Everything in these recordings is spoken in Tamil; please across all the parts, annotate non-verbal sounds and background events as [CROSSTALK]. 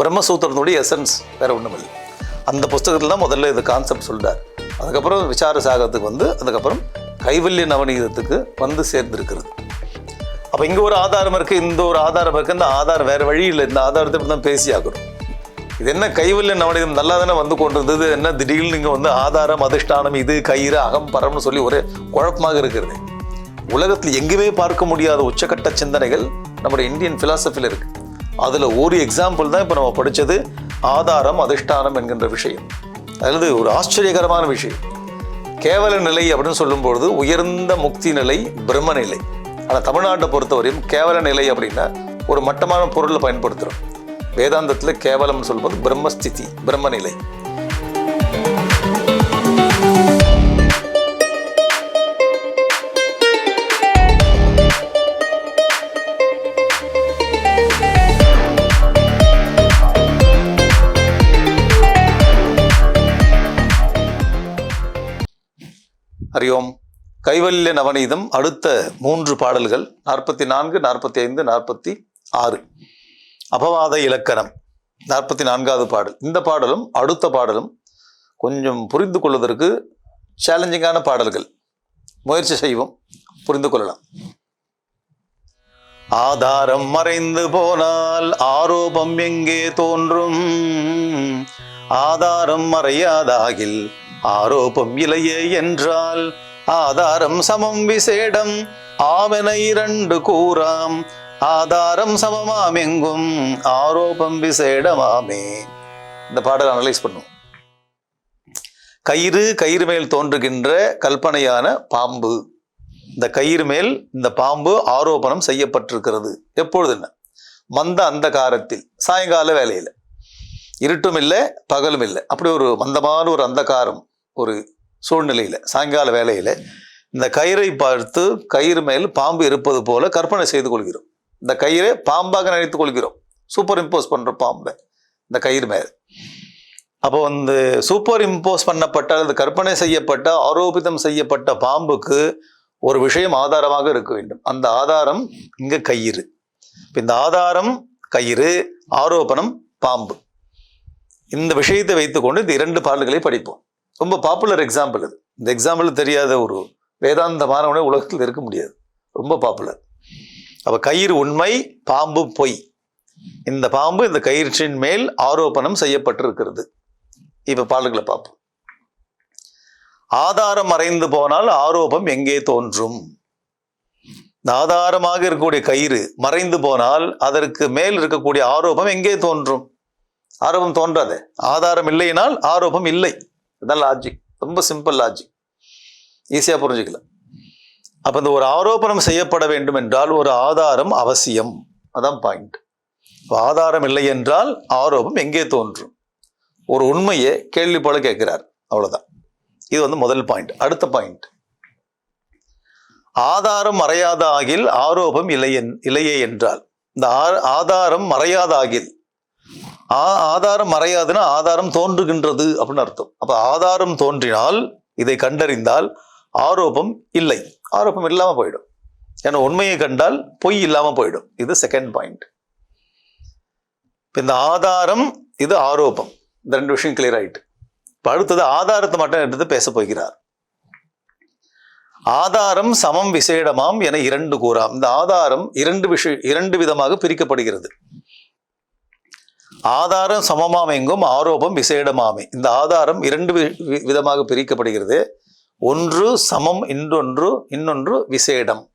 பிரம்மசூத்திரனுடைய எசன்ஸ் வேற ஒன்றும் இல்லை அந்த புஸ்தகத்தில் தான் முதல்ல இது கான்செப்ட் சொல்றார். அதுக்கப்புறம் விசார சாகத்துக்கு வந்து அதுக்கப்புறம் கைவல்ய நவநீதத்துக்கு வந்து சேர்ந்திருக்கிறது. அப்போ இங்கே ஒரு ஆதாரம் இருக்குது இந்த ஒரு ஆதாரம் இருக்குது இந்த ஆதாரம் வேறு வழி இல்லை இந்த ஆதாரத்தை இப்படி தான் பேசி ஆகணும். இது என்ன கைவல்ய நவநீதம்? நல்லா தானே வந்து கொண்டு இருந்தது என்ன திடீர்னு இங்கே வந்து ஆதாரம் அதிஷ்டானம் இது கயிறு அகம் பரம்னு சொல்லி ஒரே குழப்பமாக இருக்கிறது. உலகத்தில் எங்குமே பார்க்க முடியாத உச்சக்கட்ட சிந்தனைகள் நம்முடைய இந்தியன் ஃபிலாசபியில் இருக்குது அதில் ஒரு எக்ஸாம்பிள் தான் இப்போ நம்ம படித்தது ஆதாரம் அதிஷ்டானம் என்கின்ற விஷயம். அதாவது ஒரு ஆச்சரியகரமான விஷயம். கேவல நிலை அப்படின்னு சொல்லும்பொழுது உயர்ந்த முக்தி நிலை பிரம்ம நிலை. ஆனால் தமிழ்நாட்டை பொறுத்தவரையும் கேவல நிலை அப்படின்னா ஒரு மட்டமான பொருளை பயன்படுத்துகிறோம் வேதாந்தத்தில் கேவலம்னு சொல்லும்போது பிரம்மஸ்திதி பிரம்ம நிலை. ஹரியோம் கைவல்ய நவநீதம் அடுத்த மூன்று பாடல்கள் நாற்பத்தி நான்கு நாற்பத்தி ஐந்து நாற்பத்தி ஆறு. அபவாத இலக்கணம் நாற்பத்தி நான்காவது பாடல். இந்த பாடலும் அடுத்த பாடலும் கொஞ்சம் புரிந்து கொள்வதற்கு சேலஞ்சிங்கான பாடல்கள். முயற்சி செய்வோம். புரிந்து கொள்ளலாம். ஆதாரம் மறைந்து போனால் ஆரோபம் எங்கே தோன்றும்? ஆதாரம் மறையாதாகில் ஆரோபம் இலையே என்றால் ஆதாரம் சமம் விசேடம். ஆவன இரண்டு கூறாம். ஆதாரம் சமமாம் எங்கும் ஆரோபம் விசேடமாமே. இந்த பாடல் அனலைஸ் பண்ணும் கயிறு கயிறு மேல் தோன்றுகின்ற கல்பனையான பாம்பு. இந்த கயிறு மேல் இந்த பாம்பு ஆரோபணம் செய்யப்பட்டிருக்கிறது. எப்பொழுது என்ன? மந்த காரத்தில் சாயங்கால வேலையில் இருட்டும் இல்லை பகலும் இல்லை. அப்படி ஒரு மந்தமான ஒரு அந்தகாரம். ஒரு சூழ்நிலையில் சாயங்கால வேலையில் இந்த கயிறை பார்த்து கயிறு மேல் பாம்பு இருப்பது போல கற்பனை செய்து கொள்கிறோம். இந்த கயிறை பாம்பாக நினைத்து கொள்கிறோம். சூப்பர் இம்போஸ் பண்ணுற பாம்பை இந்த கயிறு மேல். அப்போ வந்து சூப்பர் இம்போஸ் பண்ணப்பட்ட அல்லது கற்பனை செய்யப்பட்ட ஆரோபிதம் செய்யப்பட்ட பாம்புக்கு ஒரு விஷயம் ஆதாரமாக இருக்க வேண்டும். அந்த ஆதாரம் இங்கே கயிறு. இப்போ இந்த ஆதாரம் கயிறு ஆரோபணம் பாம்பு. இந்த விஷயத்தை வைத்துக்கொண்டு இந்த இரண்டு பாடல்களை படிப்போம். ரொம்ப பாப்புலர் எக்ஸாம்பிள் இது இந்த எக்ஸாம்பிள் தெரியாத ஒரு வேதாந்த மாணவனே உலகத்தில் இருக்க முடியாது. ரொம்ப பாப்புலர் அப்போ கயிறு உண்மை பாம்பு பொய். இந்த பாம்பு இந்த கயிற்றின் மேல் ஆரோபணம் செய்யப்பட்டிருக்கிறது. இப்போ பாடல்களை பார்ப்போம். ஆதாரம் மறைந்து போனால் ஆரோபம் எங்கே தோன்றும்? இந்த ஆதாரமாக இருக்கக்கூடிய கயிறு மறைந்து போனால் அதற்கு மேல் இருக்கக்கூடிய ஆரோபம் எங்கே தோன்றும்? ஆரோபம் தோன்றாது. ஆதாரம் இல்லையினால் ஆரோபம் இல்லை. இதுதான் லாஜிக் ரொம்ப சிம்பிள் லாஜிக் ஈஸியாக புரிஞ்சுக்கலாம். அப்போ இந்த ஒரு ஆரோபணம் செய்யப்பட வேண்டும் என்றால் ஒரு ஆதாரம் அவசியம். அதான் பாயிண்ட் ஆதாரம் இல்லை என்றால் ஆரோபம் எங்கே தோன்றும்? ஒரு உண்மையை கேள்வி போல கேட்கிறார். அவ்வளோதான் இது வந்து முதல் பாயிண்ட் அடுத்த பாயிண்ட் ஆதாரம் மறையாத ஆகில் ஆரோபம் இல்லை இல்லையே என்றால். இந்த ஆ- ஆதாரம் மறையாத ஆகில் ஆ- ஆதாரம் மறையாதுன்னா ஆதாரம் தோன்றுகின்றது அப்படின்னு அர்த்தம். அப்ப ஆதாரம் தோன்றினால் இதை கண்டறிந்தால் ஆரோபம் இல்லை. ஆரோபம் இல்லாம போயிடும். ஏன்னா உண்மையை கண்டால் பொய் இல்லாம போயிடும். இது செகண்ட் பாயிண்ட் இந்த ஆதாரம் இது ஆரோபம். இந்த ரெண்டு விஷயம் கிளியர் ஆயிட்டு. இப்போ அடுத்தது ஆதாரத்தை மட்டும் எடுத்து பேச போகிறார். ஆதாரம் சமம் விசேடமாம் என இரண்டு கூறாம். இந்த ஆதாரம் இரண்டு விஷய இரண்டு விதமாக பிரிக்கப்படுகிறது. ஆதாரம் சமமாம் எங்கும் ஆரோபம் விசேடமாமே. இந்த ஆதாரம் இரண்டு வி- விதமாக பிரிக்கப்படுகிறது. ஒன்று சமம் இன்னொன்று இன்னொன்று விசேடம்.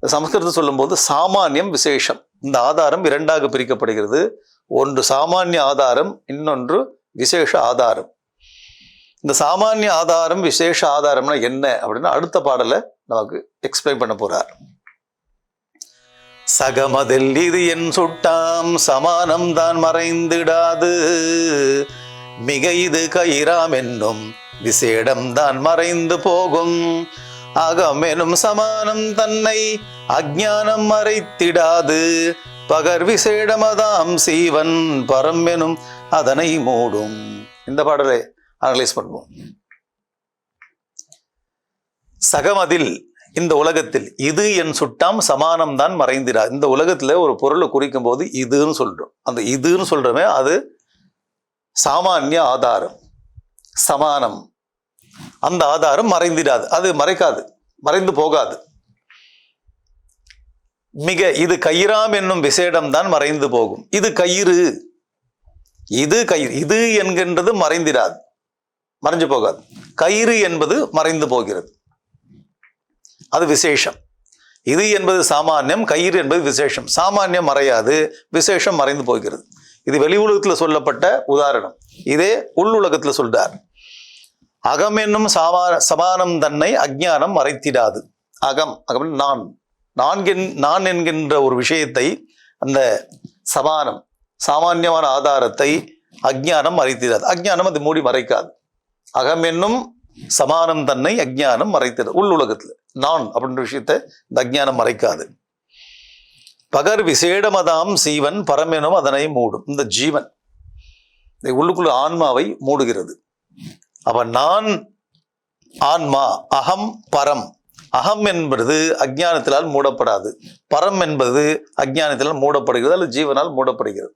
சமஸ்கிருதம் சொல்லும்போது சாமானியம் விசேஷம். இந்த ஆதாரம் இரண்டாக பிரிக்கப்படுகிறது. ஒன்று சாமானிய ஆதாரம் இன்னொன்று விசேஷ ஆதாரம். இந்த சாமானிய ஆதாரம் விசேஷ ஆதாரம்னா என்ன? அப்படின்னா அடுத்த பாடலை நமக்கு எக்ஸ்பிளைன் பண்ண போகிறார் சகமதில் இது என் சுட்டாம் சமானம் தான் மறைந்திடாது. மிக இது கயிறாம் என்னும் விசேடம் தான் மறைந்து போகும். அகமெனும் சமானம் தன்னை அஜானம் மறைத்திடாது. பகர் விசேடமதாம் சீவன் பரம் எனும் அதனை மூடும். இந்த பாடலை அனலைஸ் பண்ணுவோம். சகமதில் இந்த உலகத்தில் இது என் சுட்டாம் சமானம் தான் மறைந்திரா இந்த உலகத்தில் ஒரு பொருளை குறிக்கும் போது இதுன்னு சொல்கிறோம் அந்த இதுன்னு சொல்கிறோமே அது சாமானிய ஆதாரம். சமானம். அந்த ஆதாரம் மறைந்திடாது. அது மறைக்காது. மறைந்து போகாது. மிக இது கயிறாம் என்னும் விசேடம் தான் மறைந்து போகும். இது கயிறு. இது கயிறு. இது என்கின்றது மறைந்திடாது. மறைஞ்சு போகாது. கயிறு என்பது மறைந்து போகிறது. அது விசேஷம். இது என்பது சாமானியம் கயிறு என்பது விசேஷம். சாமானியம் மறையாது விசேஷம் மறைந்து போகிறது. இது வெளி உலகத்தில் சொல்லப்பட்ட உதாரணம். இதே உள் உலகத்தில் சொல்றார். அகம் என்னும் சாமா சமானம் தன்னை அஜ்ஞானம் மறைத்திடாது. அகம் அகம் நான் நான். என்- நான் என்கின்ற ஒரு விஷயத்தை அந்த சமானம் சாமானியமான ஆதாரத்தை அஜ்ஞானம் மறைத்திடாது. அஜ்ஞானம் அது மூடி மறைக்காது. அகம் என்னும் சமானம் தன்னை அஜ்ஞானம் மறைத்தது உள் உலகத்தில் நான் அப்படின்ற விஷயத்தை இந்த அஜ்ஞானம் மறைக்காது. பகர் விசேடமதாம் சீவன் பரமெனும் அதனை மூடும். இந்த ஜீவன் இந்த உள்ளுக்குள்ள ஆன்மாவை மூடுகிறது. அப்ப நான் ஆன்மா அகம் பரம். அகம் என்பது அஜ்ஞானத்தினால் மூடப்படாது. பரம் என்பது அஜ்ஞானத்தினால் மூடப்படுகிறது அல்லது ஜீவனால் மூடப்படுகிறது.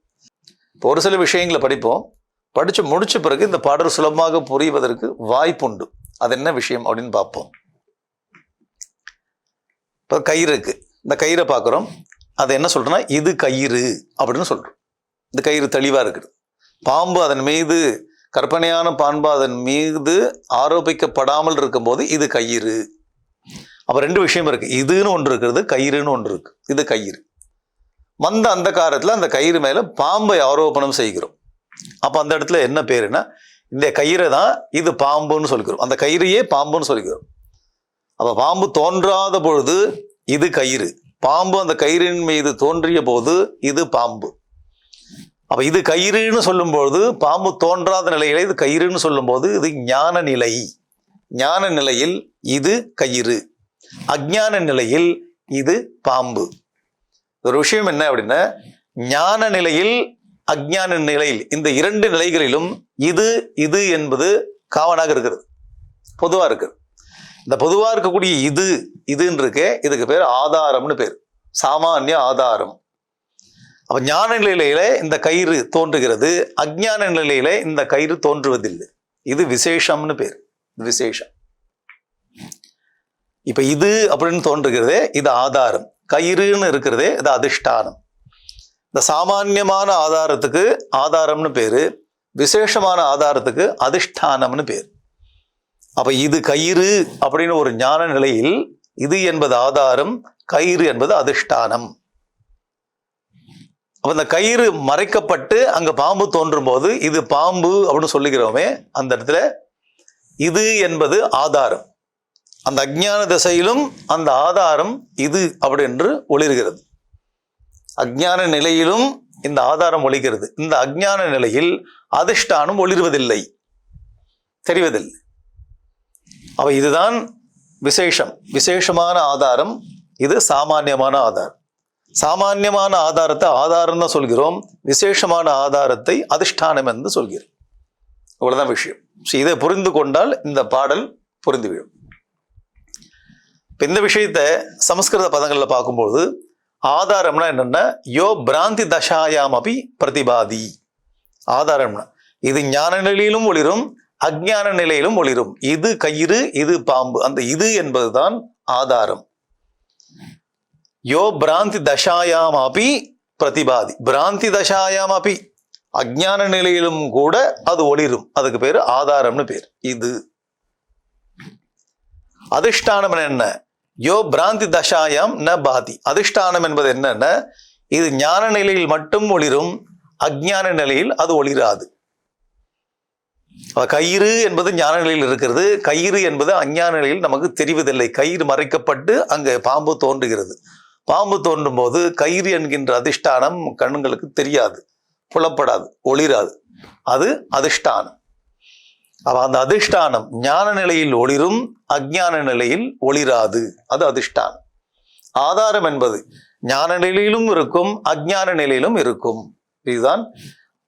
இப்போ ஒரு சில விஷயங்களை படிப்போம். படித்து முடிச்ச பிறகு இந்த பாடல் சுலபமாக புரிவதற்கு வாய்ப்புண்டு. அது என்ன விஷயம் அப்படின்னு பார்ப்போம். இப்போ கயிறு இருக்குது இந்த கயிறை பார்க்குறோம் அதை என்ன சொல்கிறோன்னா இது கயிறு அப்படின்னு சொல்கிறோம் இந்த கயிறு தெளிவாக இருக்குது. பாம்பு அதன் மீது கற்பனையான பாம்பு அதன் மீது ஆரோபிக்கப்படாமல் இருக்கும்போது இது கயிறு. அப்போ ரெண்டு விஷயம் இருக்குது இதுன்னு ஒன்று இருக்கிறது கயிறுன்னு ஒன்று இருக்குது இது கயிறு. வந்த அந்த காலத்தில் அந்த கயிறு மேலே பாம்பை ஆரோபணம் செய்கிறோம். அப்போ அந்த இடத்துல என்ன பேருன்னா இந்த கயிறை தான் இது பாம்புன்னு சொல்லிக்கிறோம் அந்த கயிறையே பாம்புன்னு சொல்லிக்கிறோம் அப்ப பாம்பு தோன்றாத பொழுது இது கயிறு. பாம்பு அந்த கயிறின் மீது தோன்றிய போது இது பாம்பு. அப்ப இது கயிறுன்னு சொல்லும்போது பாம்பு தோன்றாத நிலையில இது கயிறுன்னு சொல்லும்போது இது ஞான நிலை. ஞான நிலையில் இது கயிறு. அஜான நிலையில் இது பாம்பு. ஒரு விஷயம் என்ன அப்படின்னா ஞான நிலையில் அஜான நிலையில் இந்த இரண்டு நிலைகளிலும் இது இது என்பது காவனாக இருக்கிறது. பொதுவா இருக்குது இந்த பொதுவாக இருக்கக்கூடிய இது இதுன்னு இருக்கே இதுக்கு பேர் ஆதாரம்னு பேர். சாமானிய ஆதாரம். அப்போ ஞான நிலையில இந்த கயிறு தோன்றுகிறது. அஜ்ஞான நிலையில இந்த கயிறு தோன்றுவதில்லை. இது விசேஷம்னு பேர். விசேஷம். இப்போ இது அப்படின்னு தோன்றுகிறதே இது ஆதாரம். கயிறுன்னு இருக்கிறதே இது அதிஷ்டானம். இந்த சாமானியமான ஆதாரத்துக்கு ஆதாரம்னு பேர் விசேஷமான ஆதாரத்துக்கு அதிஷ்டானம்னு பேர். அப்ப இது கயிறு அப்படின்னு ஒரு ஞான நிலையில் இது என்பது ஆதாரம் கயிறு என்பது அதிஷ்டானம். அப்ப இந்த கயிறு மறைக்கப்பட்டு அங்க பாம்பு தோன்றும் போது இது பாம்பு அப்படின்னு சொல்லுகிறோமே அந்த இடத்துல இது என்பது ஆதாரம். அந்த அஜ்ஞான திசையிலும் அந்த ஆதாரம் இது அப்படி என்று ஒளிர்கிறது. அஜ்ஞான நிலையிலும் இந்த ஆதாரம் ஒளிகிறது இந்த அஜ்ஞான நிலையில் அதிஷ்டானம் ஒளிர்வதில்லை. தெரிவதில்லை. அவ இதுதான் விசேஷம். விசேஷமான ஆதாரம் இது சாமானியமான ஆதாரம். சாமானியமான ஆதாரத்தை ஆதாரம்னு சொல்கிறோம். விசேஷமான ஆதாரத்தை அதிஷ்டானம் என்று சொல்கிறோம். இவ்வளவுதான் விஷயம். ஸோ இதை புரிந்து கொண்டால் இந்த பாடல் புரிந்துவிடும். இந்த விஷயத்தை சமஸ்கிருத பதங்கள்ல பார்க்கும்போது ஆதாரம்னா என்னன்னா யோ பிராந்தி தசாயாம் அபி பிரதிபாதி. ஆதாரம்னா இது ஞான நிலையிலும் ஒளிரும் அஜ்ஞான நிலையிலும் ஒளிரும். இது கயிறு இது பாம்பு. அந்த இது என்பதுதான் ஆதாரம். யோ பிராந்தி தசாயாம் அபி பிரதிபாதி. பிராந்தி தசாயாம் அபி அஜ்ஞான நிலையிலும் கூட அது ஒளிரும். அதுக்கு பேர் ஆதாரம்னு பேர். இது. அதிஷ்டானம் என்ன? யோ பிராந்தி தசாயாம் ந பாதி. அதிஷ்டானம் என்பது என்னன்னா இது ஞான நிலையில் மட்டும் ஒளிரும். அஜ்ஞான நிலையில் அது ஒளிராது. கயிறு என்பது ஞான நிலையில் இருக்கிறது. கயிறு என்பது அஞ்ஞான நிலையில் நமக்கு தெரிவதில்லை. கயிறு மறைக்கப்பட்டு அங்கே பாம்பு தோன்றுகிறது. பாம்பு தோன்றும் போது கயிறு என்கின்ற அதிஷ்டானம் கண்ணுங்களுக்கு தெரியாது. புலப்படாது ஒளிராது. அது அதிஷ்டானம். அப்ப அந்த அதிஷ்டானம் ஞான நிலையில் ஒளிரும் அஜ்ஞான நிலையில் ஒளிராது. அது அதிஷ்டானம். ஆதாரம் என்பது ஞான நிலையிலும் இருக்கும் அஜ்ஞான நிலையிலும் இருக்கும். இதுதான்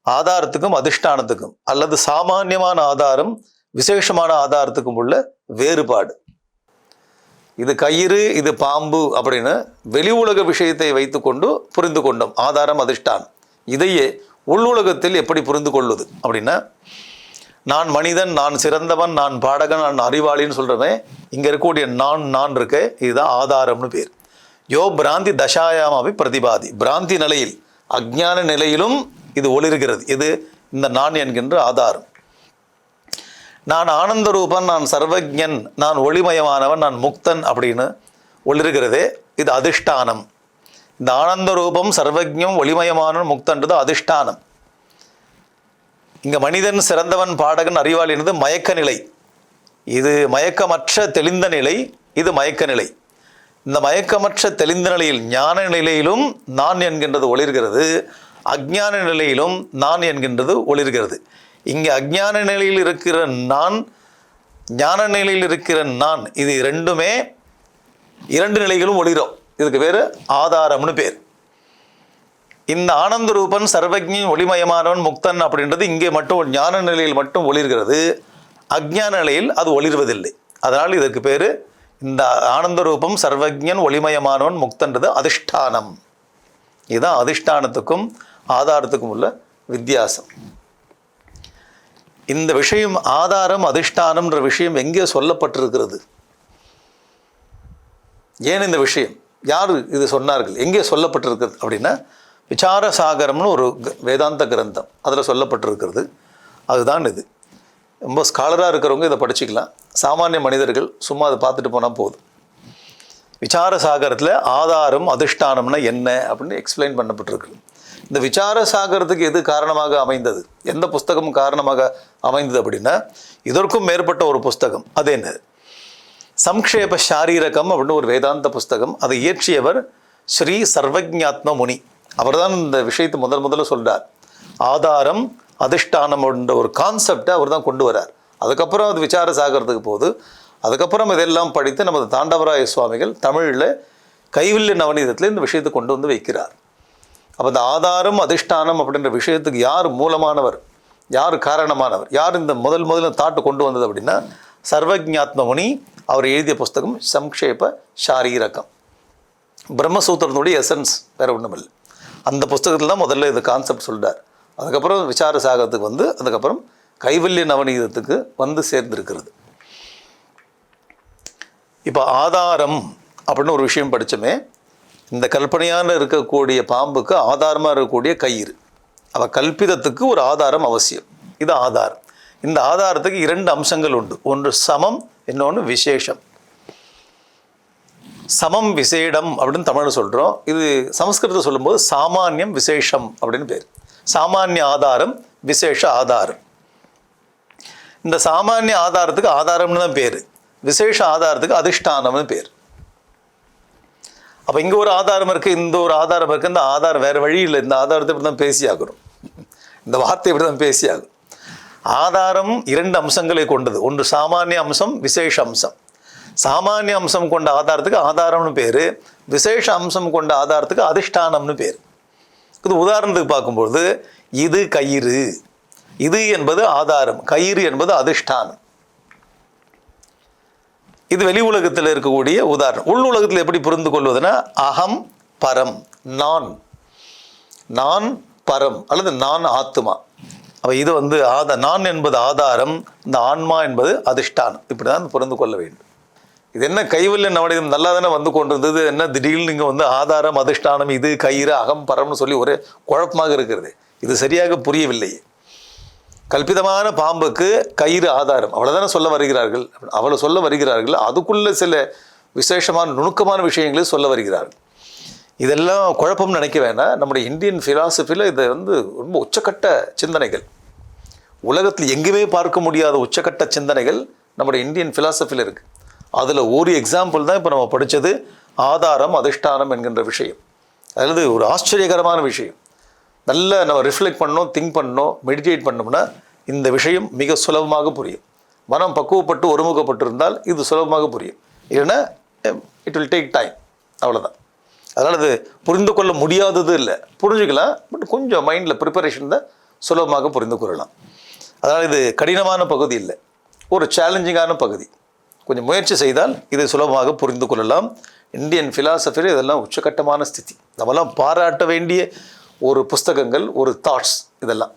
ஆதாரத்துக்கும் அதிஷ்டானத்துக்கும் அல்லது சாமானியமான ஆதாரம் விசேஷமான ஆதாரத்துக்கும் உள்ள வேறுபாடு. இது கயிறு இது பாம்பு அப்படின்னு வெளி உலக விஷயத்தை வைத்துக்கொண்டு புரிந்து கொண்டோம். ஆதாரம் அதிஷ்டானம். இதையே உள்ளுலகத்தில் எப்படி புரிந்து கொள்வது அப்படின்னா நான் மனிதன் நான் சிறந்தவன் நான் பாடகன் நான் அறிவாளின்னு சொல்கிறவன் இங்கே இருக்கக்கூடிய நான் நான் இருக்க இதுதான் ஆதாரம்னு பேர். யோ பிராந்தி தசாயாமாவை பிரதிபாதி. பிராந்தி நிலையில் அஜ்ஞான நிலையிலும் இது ஒளிர்கிறது. இது இந்த நான் என்கின்ற ஆதாரம். நான் ஆனந்த ரூபன் நான் சர்வஜன் நான் ஒளிமயமானவன் நான் முக்தன் அப்படின்னு ஒளிர்கிறதே இது அதிஷ்டானம். இந்த ஆனந்த ரூபம் சர்வஜம் ஒளிமயமானவன் முக்தன்றது அதிஷ்டானம். இங்கே மனிதன் சிறந்தவன் பாடகன் அறிவாளி என்பது மயக்க நிலை இது மயக்கமற்ற தெளிந்த நிலை இது மயக்க நிலை இந்த மயக்கமற்ற தெளிந்த நிலையில் ஞான நிலையிலும் நான் என்கின்றது ஒளிர்கிறது. அஜ்ஞான நிலையிலும் நான் என்கின்றது ஒளிர்கிறது. இங்கே அஜ்ஞான நிலையில் இருக்கிற நான் ஞான நிலையில் இருக்கிற நான் இது ரெண்டுமே இரண்டு நிலைகளும் ஒளிரும். இதுக்கு பேர் ஆதாரம்னு பேர். இந்த ஆனந்த ரூபன் சர்வஜன் ஒளிமயமானவன் முக்தன் அப்படின்றது இங்கே மட்டும் ஞான நிலையில் மட்டும் ஒளிர்கிறது. அஜ்ஞான நிலையில் அது ஒளிர்வதில்லை. அதனால் இதற்கு பேர் இந்த ஆனந்த ரூபம் சர்வஜன் ஒளிமயமானவன் முக்தன்றது அதிஷ்டானம். இதுதான் அதிஷ்டானத்துக்கும் ஆதாரத்துக்கும் உள்ள வித்தியாசம். இந்த விஷயம் ஆதாரம் அதிஷ்டானம்ன்ற விஷயம் எங்கே சொல்லப்பட்டிருக்கிறது? ஏன் இந்த விஷயம்? யார் இது சொன்னார்கள்? எங்கே சொல்லப்பட்டிருக்கிறது? அப்படின்னா விசாரசாகரம்னு ஒரு க- வேதாந்த கிரந்தம். அதில் சொல்லப்பட்டிருக்கிறது. அதுதான் இது. ரொம்ப ஸ்காலராக இருக்கிறவங்க இதை படிச்சுக்கலாம். சாமானிய மனிதர்கள் சும்மா அதை பார்த்துட்டு போனால் போதும். விசாரசாகரத்தில் ஆதாரம் அதிஷ்டானம்னா என்ன அப்படின்னு எக்ஸ்பிளைன் பண்ணப்பட்டிருக்கு. இந்த விசாரசாகரத்துக்கு எது காரணமாக அமைந்தது? எந்த புஸ்தகம் காரணமாக அமைந்தது அப்படின்னா இதற்கும் மேற்பட்ட ஒரு புஸ்தகம். அது என்னது சம்க்ஷேப சாரீரகம் அப்படின்னு ஒரு வேதாந்த புஸ்தகம். அதை இயற்றியவர் ஸ்ரீ சர்வஜாத்ம முனி. அவர்தான் இந்த விஷயத்தை முதல் முதல்ல சொல்கிறார் ஆதாரம் அதிஷ்டானம் என்ற ஒரு கான்செப்டை அவர் தான் கொண்டு வரார். அதுக்கப்புறம் அது விசார சாகரத்துக்கு போகுது. அதுக்கப்புறம் இதெல்லாம் படித்து நமது தாண்டவராய சுவாமிகள் தமிழில் கைவில்லை நவநீதத்தில் இந்த விஷயத்தை கொண்டு வந்து வைக்கிறார். அப்போ இந்த ஆதாரம் அதிஷ்டானம் அப்படின்ற விஷயத்துக்கு யார் மூலமானவர்? யார் காரணமானவர்? யார் இந்த முதல் முதல்ல தாட்டு கொண்டு வந்தது அப்படின்னா சர்வஜாத்மமுனி அவர் எழுதிய புஸ்தகம் சம்க்ஷேப ஷாரீரகம். பிரம்மசூத்திரத்தினுடைய எசன்ஸ் வேறு ஒன்றும் இல்லை அந்த புஸ்தகத்தில் தான் முதல்ல இது கான்செப்ட் சொல்கிறார் அதுக்கப்புறம் விசார சாகத்துக்கு வந்து அதுக்கப்புறம் கைவல்ய நவநீதத்துக்கு வந்து சேர்ந்திருக்கிறது. இப்போ ஆதாரம் அப்படின்னு ஒரு விஷயம் படித்தோமே இந்த கல்பனையான இருக்கக்கூடிய பாம்புக்கு ஆதாரமாக இருக்கக்கூடிய கயிறு. அவள் கல்பிதத்துக்கு ஒரு ஆதாரம் அவசியம். இது ஆதாரம். இந்த ஆதாரத்துக்கு இரண்டு அம்சங்கள் உண்டு. ஒன்று சமம் இன்னொன்று விசேஷம். சமம் விசேடம் அப்படின்னு தமிழ் சொல்கிறோம் இது சமஸ்கிருதத்தை சொல்லும்போது சாமானியம் விசேஷம் அப்படின்னு பேர். சாமானிய ஆதாரம் விசேஷ ஆதாரம். இந்த சாமானிய ஆதாரத்துக்கு ஆதாரம்னு தான் பேர். விசேஷ ஆதாரத்துக்கு அதிஷ்டானம்னு பேர். அப்போ இங்கே ஒரு ஆதாரம் இருக்குது இந்த ஒரு ஆதாரம் இருக்குது இந்த ஆதாரம் வேறு வழி இல்லை. இந்த ஆதாரத்தை இப்படி தான் பேசியாகணும். இந்த வார்த்தை இப்படி தான் பேசியாகும் ஆதாரம் இரண்டு அம்சங்களை கொண்டது. ஒன்று சாமானிய அம்சம் விசேஷ அம்சம். சாமானிய அம்சம் கொண்ட ஆதாரத்துக்கு ஆதாரம்னு பேர். விசேஷ அம்சம் கொண்ட ஆதாரத்துக்கு அதிஷ்டானம்னு பேர். இது உதாரணத்துக்கு பார்க்கும்பொழுது இது கயிறு. இது என்பது ஆதாரம். கயிறு என்பது அதிஷ்டானம். இது வெளி உலகத்தில் இருக்கக்கூடிய உதாரணம். உள் உலகத்தில் எப்படி புரிந்து கொள்வதுன்னா அகம் பரம் நான். நான் பரம் அல்லது நான் ஆத்மா அப்போ இது வந்து ஆத நான் என்பது ஆதாரம் இந்த ஆன்மா என்பது அதிஷ்டானம் இப்படி தான் புரிந்து கொள்ள வேண்டும். இது என்ன கைவல்ய நவநீதம்? நல்லா தானே வந்து கொண்டிருந்தது. என்ன திடீர்னு நீங்கள் வந்து ஆதாரம் அதிஷ்டானம் இது கயிறு அகம் பரம்னு சொல்லி ஒரே குழப்பமாக இருக்கிறது. இது சரியாக புரியவில்லையே. கல்பிதமான பாம்புக்கு கயிறு ஆதாரம். அவ்வளோதானே சொல்ல வருகிறார்கள். அவளை சொல்ல வருகிறார்கள். அதுக்குள்ள சில விசேஷமான நுணுக்கமான விஷயங்களை சொல்ல வருகிறார்கள். இதெல்லாம் குழப்பம்னு நினைக்க வேணாம் நம்முடைய இந்தியன் ஃபிலாசபியில் இது வந்து ரொம்ப உச்சக்கட்ட சிந்தனைகள். உலகத்தில் எங்கேயுமே பார்க்க முடியாத உச்சக்கட்ட சிந்தனைகள் நம்முடைய இந்தியன் ஃபிலாசபியில் இருக்குது அதில் ஒரு எக்ஸாம்பிள் தான் இப்போ நம்ம படித்தது ஆதாரம் அதிஷ்டானம் என்கின்ற விஷயம். அதாவது ஒரு ஆச்சரியகரமான விஷயம். நல்ல நம்ம ரிஃப்ளெக்ட் பண்ணோம் திங்க் பண்ணோம் மெடிடேட் பண்ணோம்னா இந்த விஷயம் மிக சுலபமாக புரியும். மனம் பக்குவப்பட்டு ஒருமுகப்பட்டிருந்தால் இது சுலபமாக புரியும். இல்லைன்னா eh, it will take time அவ்வளோதான் அதனால் இது புரிந்து கொள்ள முடியாதது இல்லை. புரிஞ்சுக்கலாம் பட் கொஞ்சம் மைண்டில் ப்ரிப்பரேஷன் தான் சுலபமாக புரிந்து கொள்ளலாம். அதனால் இது கடினமான பகுதி இல்லை. ஒரு சேலஞ்சிங்கான பகுதி. கொஞ்சம் முயற்சி செய்தால் இதை சுலபமாக புரிந்து கொள்ளலாம். இந்தியன் ஃபிலாசபியில் இதெல்லாம் உச்சகட்டமான ஸ்திதி. நம்மலாம் பாராட்ட வேண்டிய ஒரு புஸ்தகங்கள் ஒரு தாட்ஸ் இதெல்லாம்.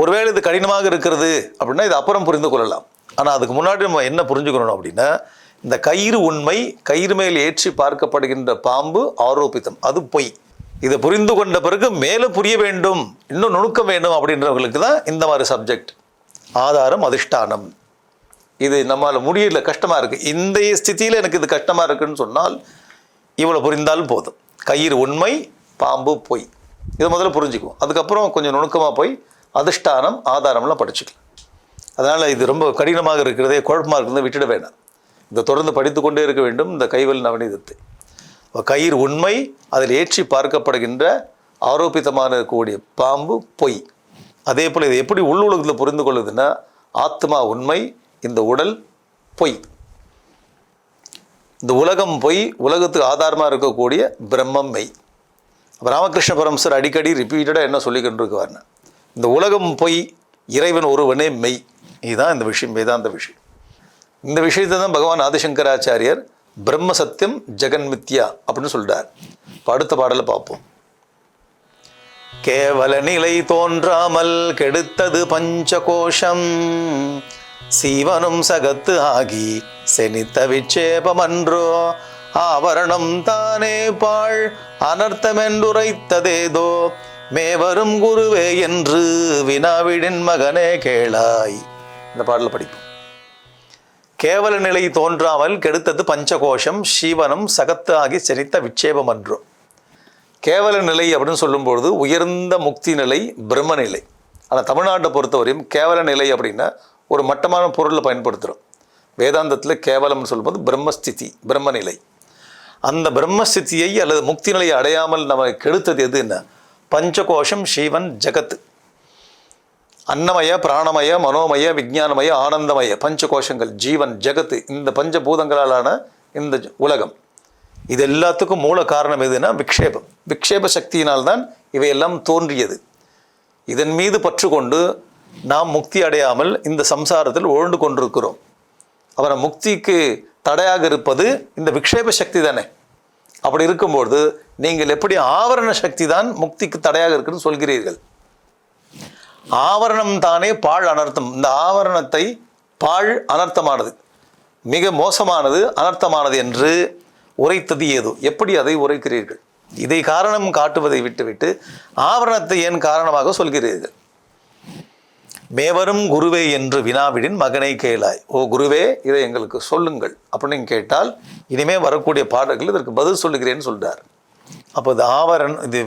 ஒருவேளை இது கடினமாக இருக்கிறது அப்படின்னா இது அப்புறம் புரிந்து கொள்ளலாம். ஆனால் அதுக்கு முன்னாடி நம்ம என்ன புரிஞ்சுக்கணும் அப்படின்னா இந்த கயிறு உண்மை கயிறு மேல் ஏற்றி பார்க்கப்படுகின்ற பாம்பு ஆரோபித்தம். அது பொய். இதை புரிந்து கொண்ட பிறகு மேலே புரிய வேண்டும் இன்னும் நுணுக்கம் வேண்டும் அப்படின்றவங்களுக்கு தான் இந்த மாதிரி சப்ஜெக்ட் ஆதாரம் அதிஷ்டானம். இது நம்மளால் முடியல கஷ்டமாக இருக்குது இந்த ஸ்திதியில் எனக்கு இது கஷ்டமாக இருக்குன்னு சொன்னால் இவ்வளோ புரிந்தாலும் போதும். கயிறு உண்மை பாம்பு பொய். இதை முதல்ல புரிஞ்சுக்குவோம். அதுக்கப்புறம் கொஞ்சம் நுணுக்கமாக போய் அதிஷ்டானம் ஆதாரம்லாம் படிச்சுக்கலாம். அதனால் இது ரொம்ப கடினமாக இருக்கிறதே குழப்பமாக இருக்கிறத விட்டுட வேண்டாம் இதை தொடர்ந்து படித்து கொண்டே இருக்க வேண்டும். இந்த கைவல் நவநீதத்தை. கயிறு உண்மை அதில் ஏற்றி பார்க்கப்படுகின்ற ஆரோபித்தமான இருக்கக்கூடிய பாம்பு பொய். அதே போல் இதை எப்படி உள் உலகத்தில் புரிந்து கொள்ளுதுன்னா ஆத்மா உண்மை இந்த உடல் பொய். இந்த உலகம் பொய் உலகத்துக்கு ஆதாரமாக இருக்கக்கூடிய பிரம்மம் மெய். அப்போ ராமகிருஷ்ண பரமசர் அடிக்கடி ரிப்பீட்டடாக என்ன சொல்லிக்கிட்டு இருக்குவார்னா இந்த உலகம் பொய் இறைவன் ஒருவனே மெய். இதுதான் இந்த விஷயம் வேதாந்த விஷயம். இந்த விஷயத்தை தான் பகவான் ஆதிசங்கராச்சாரியர் பிரம்ம சத்தியம் ஜெகன்மித்யா அப்படின்னு சொல்றார். இப்போ அடுத்த பாடலை பார்ப்போம். கேவல நிலை தோன்றாமல் கெடுத்தது பஞ்சகோஷம். சீவனும் சகத்து ஆகி செனித்த விட்சேபமன்றோ ஆவரணம் தானே பாழ் அனர்த்தமென்றுரைத்ததேதோ? மேவரும் குருவே என்று வினாவிடின் மகனே கேளாய். இந்த பாடலை படிப்போம். கேவல நிலை தோன்றாமல் கெடுத்தது பஞ்சகோஷம் சீவனம் சகத்து ஆகி செனித்த விட்சேபம் அன்றோ. கேவல நிலை அப்படின்னு சொல்லும்பொழுது உயர்ந்த முக்தி நிலை பிரம்ம நிலை. ஆனால் தமிழ்நாட்டை பொறுத்தவரையும் கேவல நிலை அப்படின்னா ஒரு மட்டமான பொருளை பயன்படுத்துகிறோம் வேதாந்தத்தில் கேவலம்னு சொல்லும்போது பிரம்மஸ்திதி பிரம்ம நிலை. அந்த பிரம்மஸ்திதியை அல்லது முக்தி நிலையை அடையாமல் நம்ம கெடுத்தது எது என்ன? பஞ்சகோஷம் சிவன் ஜகத். அன்னமய பிராணமய மனோமய விஜானமய ஆனந்தமய பஞ்ச கோஷங்கள் ஜீவன் ஜெகத்து இந்த பஞ்சபூதங்களாலான இந்த உலகம். இது எல்லாத்துக்கும் மூல காரணம் எதுனா விக்ஷேபம். விக்ஷேப சக்தியினால்தான் இவையெல்லாம் தோன்றியது. இதன் மீது பற்று கொண்டு நாம் முக்தி அடையாமல் இந்த சம்சாரத்தில் உழண்டு கொண்டிருக்கிறோம். அப்புறம் முக்திக்கு தடையாக இருப்பது இந்த விக்ஷேப சக்தி தானே? அப்படி இருக்கும்பொழுது நீங்கள் எப்படி ஆவரண சக்தி தான் முக்திக்கு தடையாக இருக்குன்னு சொல்கிறீர்கள்? ஆவரணம் தானே பாழ் அனர்த்தம். இந்த ஆவரணத்தை பாழ் அனர்த்தமானது. மிக மோசமானது அனர்த்தமானது என்று உரைத்தது ஏதோ. எப்படி அதை உரைக்கிறீர்கள்? இதை காரணம் காட்டுவதை விட்டுவிட்டு ஆவரணத்தை ஏன் காரணமாக சொல்கிறீர்கள்? மேவரும் குருவே என்று வினாவிடின் மகனை கேளாய். ஓ குருவே இதை எங்களுக்கு சொல்லுங்கள். அப்படின்னு கேட்டால் இனிமே வரக்கூடிய பாடல்கள் இதற்கு பதில் சொல்லுகிறேன்னு சொல்கிறார் அப்போ இது ஆவரணம் இது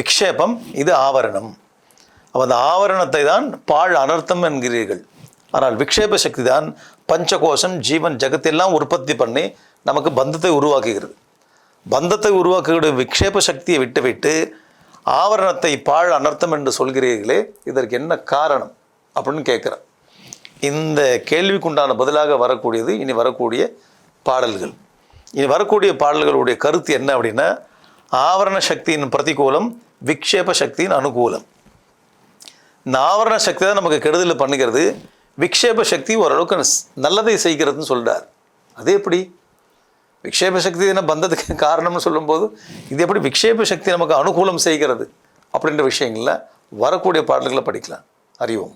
விக்ஷேபம் இது ஆவரணம். அப்போ அந்த ஆவரணத்தை தான் பாழ் அனர்த்தம் என்கிறீர்கள். ஆனால் விக்ஷேப சக்தி தான் பஞ்சகோஷம் ஜீவன் ஜெகத்தெல்லாம் உற்பத்தி பண்ணி நமக்கு பந்தத்தை உருவாக்குகிறது. பந்தத்தை உருவாக்கக்கூடிய விக்ஷேப சக்தியை விட்டுவிட்டு ஆவரணத்தை பாழ் அனர்த்தம் என்று சொல்கிறீர்களே இதற்கு என்ன காரணம்? அப்படின்னு கேட்குறேன். இந்த கேள்விக்குண்டான பதிலாக வரக்கூடியது இனி வரக்கூடிய பாடல்கள். இனி வரக்கூடிய பாடல்களுடைய கருத்து என்ன அப்படின்னா ஆவரண சக்தியின் பிரதிகூலம் விக்ஷேப சக்தியின் அனுகூலம். இந்த ஆவரண சக்தி தான் நமக்கு கெடுதல் பண்ணுகிறது. விக்ஷேப சக்தி ஓரளவுக்கு நல்லதை செய்கிறதுன்னு சொல்கிறார் அது எப்படி? விக்ஷேப சக்தி என்ன பந்தத்துக்கு [LAUGHS] காரணம்னு சொல்லும்போது இது எப்படி விக்ஷேப சக்தி நமக்கு அனுகூலம் செய்கிறது அப்படின்ற விஷயங்களில் வரக்கூடிய பாடல்களை படிக்கலாம். அறிவோம்.